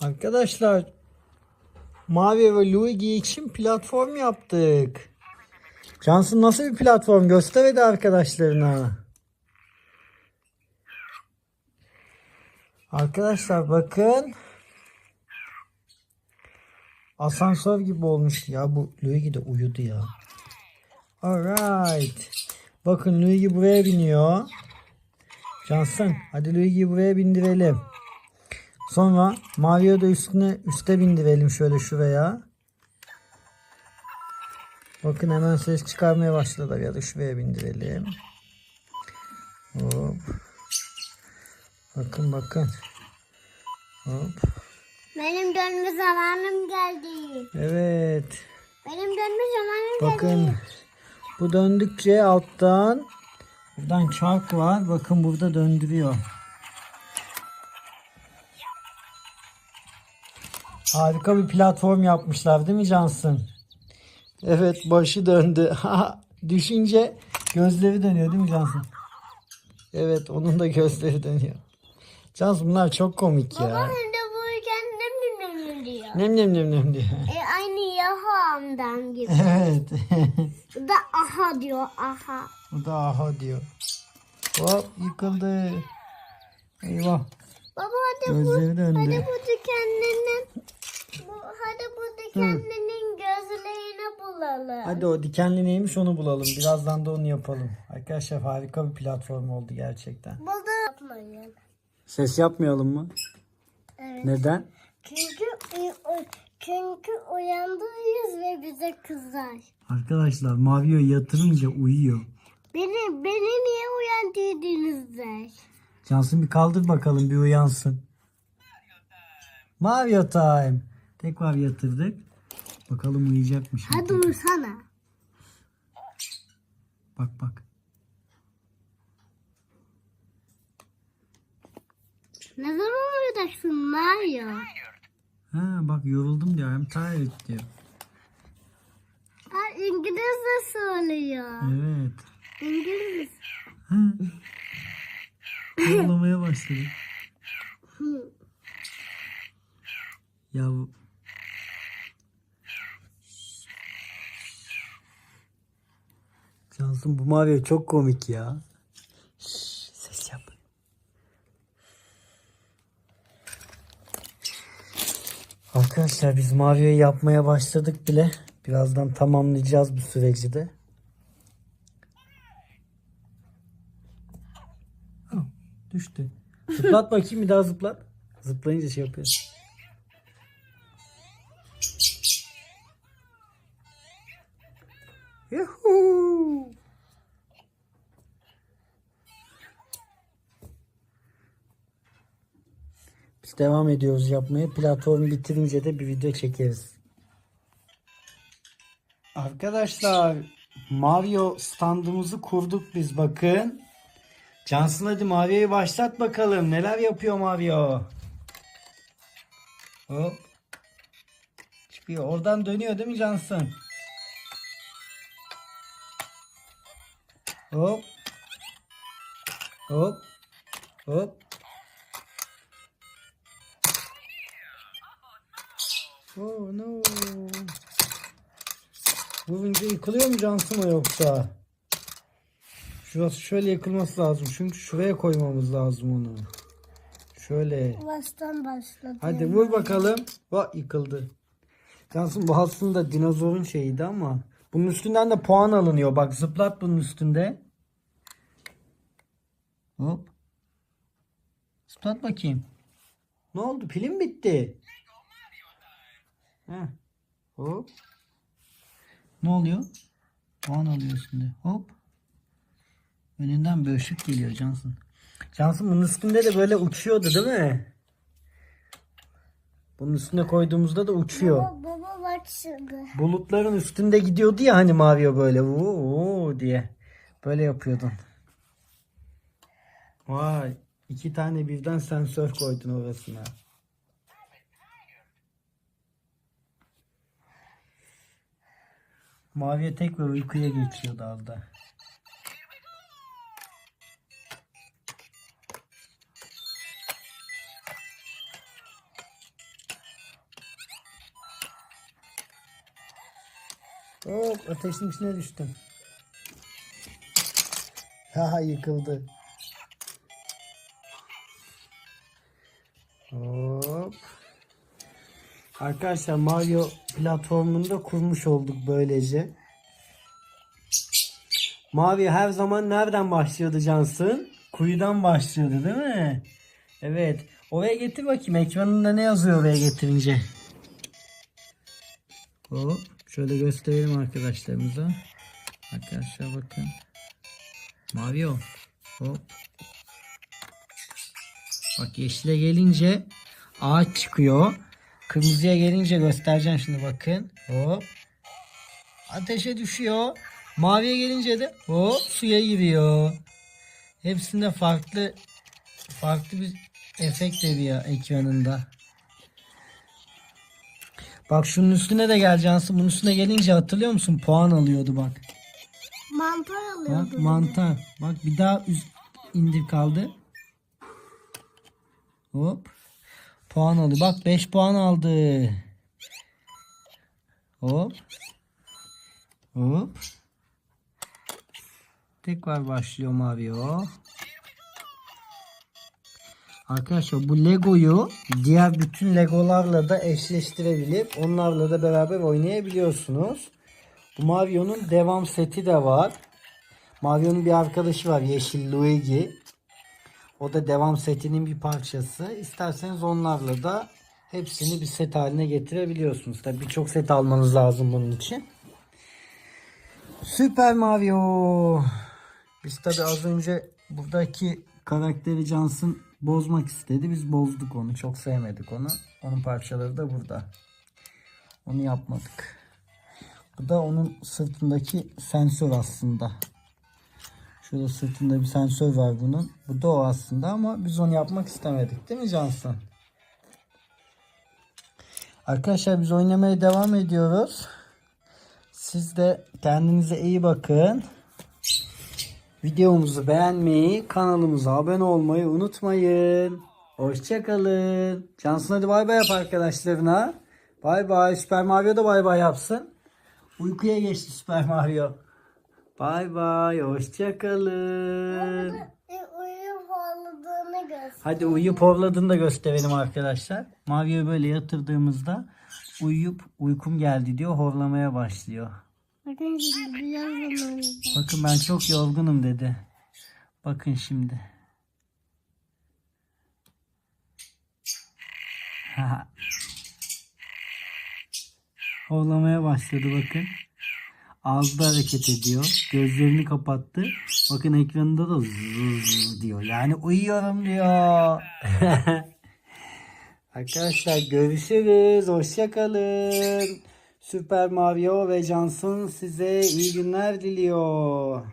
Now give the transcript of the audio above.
Arkadaşlar Mavi ve Luigi için platform yaptık. Cansın nasıl bir platform göster hadi arkadaşlarına. Arkadaşlar bakın. Asansör gibi olmuş ya bu Luigi de uyudu ya. Alright. Bakın Luigi buraya biniyor. Cansın hadi Luigi'yi buraya bindirelim. Sonra Mario da üstüne üste bindirelim şöyle şuraya. Bakın hemen ses çıkarmaya başladılar ya da şuraya bindirelim. Hop. Bakın bakın. Hop. Benim dönme zamanım geldi. Evet. Benim dönme zamanım Bakın geldi. bu döndükçe alttan buradan çark var. Bakın burada döndürüyor. Harika bir platform yapmışlar değil mi Cansın? Evet başı döndü. Düşünce gözleri dönüyor değil mi Cansın? Evet onun da gözleri dönüyor. Cansın bunlar çok komik Baba ya. hem de bu kendim nem diyor. Nem nem nem nem diyor. E, aynı yahamdan gibi. Evet. Bu da aha diyor aha. Bu da aha diyor. Hop yıkıldı. Eyvah. Baba hadi bu, Gözleri döndü. hadi bu dikenlerin bu, hadi bu dikenlerin gözlerini bulalım. Hadi o dikenli neymiş onu bulalım. Birazdan da onu yapalım. Arkadaşlar harika bir platform oldu gerçekten. Buldu. Yapmayın. Ses yapmayalım mı? Evet. Neden? Çünkü çünkü uyandırırız ve bize kızar. Arkadaşlar Mavio'yu yatırınca uyuyor. Beni beni niye uyandırdınız der. Cansın bir kaldır bakalım bir uyansın. Mario time. Tekrar yatırdık. Bakalım uyuyacakmış. mı Hadi tekrar. Bak bak. Ne zaman uyuyacaksın Mario? Ha bak yoruldum diyor. Hem tired diyor. Ha, İngilizce söylüyor. Evet. İngiliz. Ha. Ağlamaya başladı. Ya Cansın bu Mario çok komik ya. Şşş, ses yap. Arkadaşlar biz Mario'yu yapmaya başladık bile. Birazdan tamamlayacağız bu süreci de. Düştü. Zıplat bakayım bir daha zıplat. Zıplayınca şey yapıyor. Biz devam ediyoruz yapmaya. Platformu bitirince de bir video çekeriz. Arkadaşlar Mario standımızı kurduk biz bakın. Cansın hadi Mario'yu başlat bakalım. Neler yapıyor Mario? Hop. Çıkıyor. Oradan dönüyor değil mi Cansın? Hop. Hop. Hop. Oh no. Vurunca yıkılıyor mu Cansın o yoksa? Şurası şöyle yıkılması lazım. Çünkü şuraya koymamız lazım onu. Şöyle. Baştan başladı. Hadi vur bakalım. Bak yıkıldı. Cansın bu aslında dinozorun şeyiydi ama. Bunun üstünden de puan alınıyor. Bak zıplat bunun üstünde. Hop. Zıplat bakayım. Ne oldu? Pilim bitti. Heh. Hop. Ne oluyor? Puan alıyor üstünde. Hop. Önünden bir ışık geliyor Cansın. Cansın bunun üstünde de böyle uçuyordu değil mi? Bunun üstüne koyduğumuzda da uçuyor. Baba, baba bak şimdi. Bulutların üstünde gidiyordu ya hani Mario böyle vuu diye. Böyle yapıyordun. Vay. iki tane birden sensör koydun orasına. Mavi etek ve uykuya geçiyordu az da. Hop ateşin içine düştüm. Haha yıkıldı. Arkadaşlar Mario platformunda kurmuş olduk böylece. Mavi her zaman nereden başlıyordu Cansın? Kuyudan başlıyordu değil mi? Evet. Oraya getir bakayım. Ekranında ne yazıyor oraya getirince? Hop. Şöyle gösterelim arkadaşlarımıza. Arkadaşlar bakın. Mavi o. Hop. Bak yeşile gelince ağaç çıkıyor. Kırmızıya gelince göstereceğim şimdi bakın. Hop. Ateşe düşüyor. Maviye gelince de hop suya giriyor. Hepsinde farklı farklı bir efekt veriyor ekranında. Bak şunun üstüne de gel Cansu. Bunun üstüne gelince hatırlıyor musun? Puan alıyordu bak. Mantar Bak alıyordu. mantar. Bak bir daha üst indir kaldı. Hop. Puan aldı. Bak 5 puan aldı. Hop. Hop. Tekrar başlıyor Mario. Arkadaşlar bu Lego'yu diğer bütün Legolarla da eşleştirebilip onlarla da beraber oynayabiliyorsunuz. Bu Mario'nun devam seti de var. Mario'nun bir arkadaşı var Yeşil Luigi. O da devam setinin bir parçası. İsterseniz onlarla da hepsini bir set haline getirebiliyorsunuz. Tabii birçok set almanız lazım bunun için. Süper Mario. Biz tabii az önce buradaki karakteri Cansın bozmak istedi. Biz bozduk onu. Çok sevmedik onu. Onun parçaları da burada. Onu yapmadık. Bu da onun sırtındaki sensör aslında. Şurada sırtında bir sensör var bunun. Bu da o aslında ama biz onu yapmak istemedik. Değil mi Cansın? Arkadaşlar biz oynamaya devam ediyoruz. Siz de kendinize iyi bakın. Videomuzu beğenmeyi, kanalımıza abone olmayı unutmayın. Hoşçakalın. Cansın hadi bay bay yap arkadaşlarına. Bay bay. Süper Mario da bay bay yapsın. Uykuya geçti Süper Mario. Bay bay. Hoşçakalın. Uyuyup ağladığını göster. Hadi uyuyup horladığını da gösterelim arkadaşlar. Mario'yu böyle yatırdığımızda uyuyup uykum geldi diyor horlamaya başlıyor. Bakın. Bakın ben çok yorgunum dedi. Bakın şimdi. Horlamaya başladı bakın. Ağzı da hareket ediyor. Gözlerini kapattı. Bakın ekranında da zzzz diyor. Yani uyuyorum diyor. Arkadaşlar görüşürüz. Hoşçakalın. Süper Mario ve Johnson size iyi günler diliyor.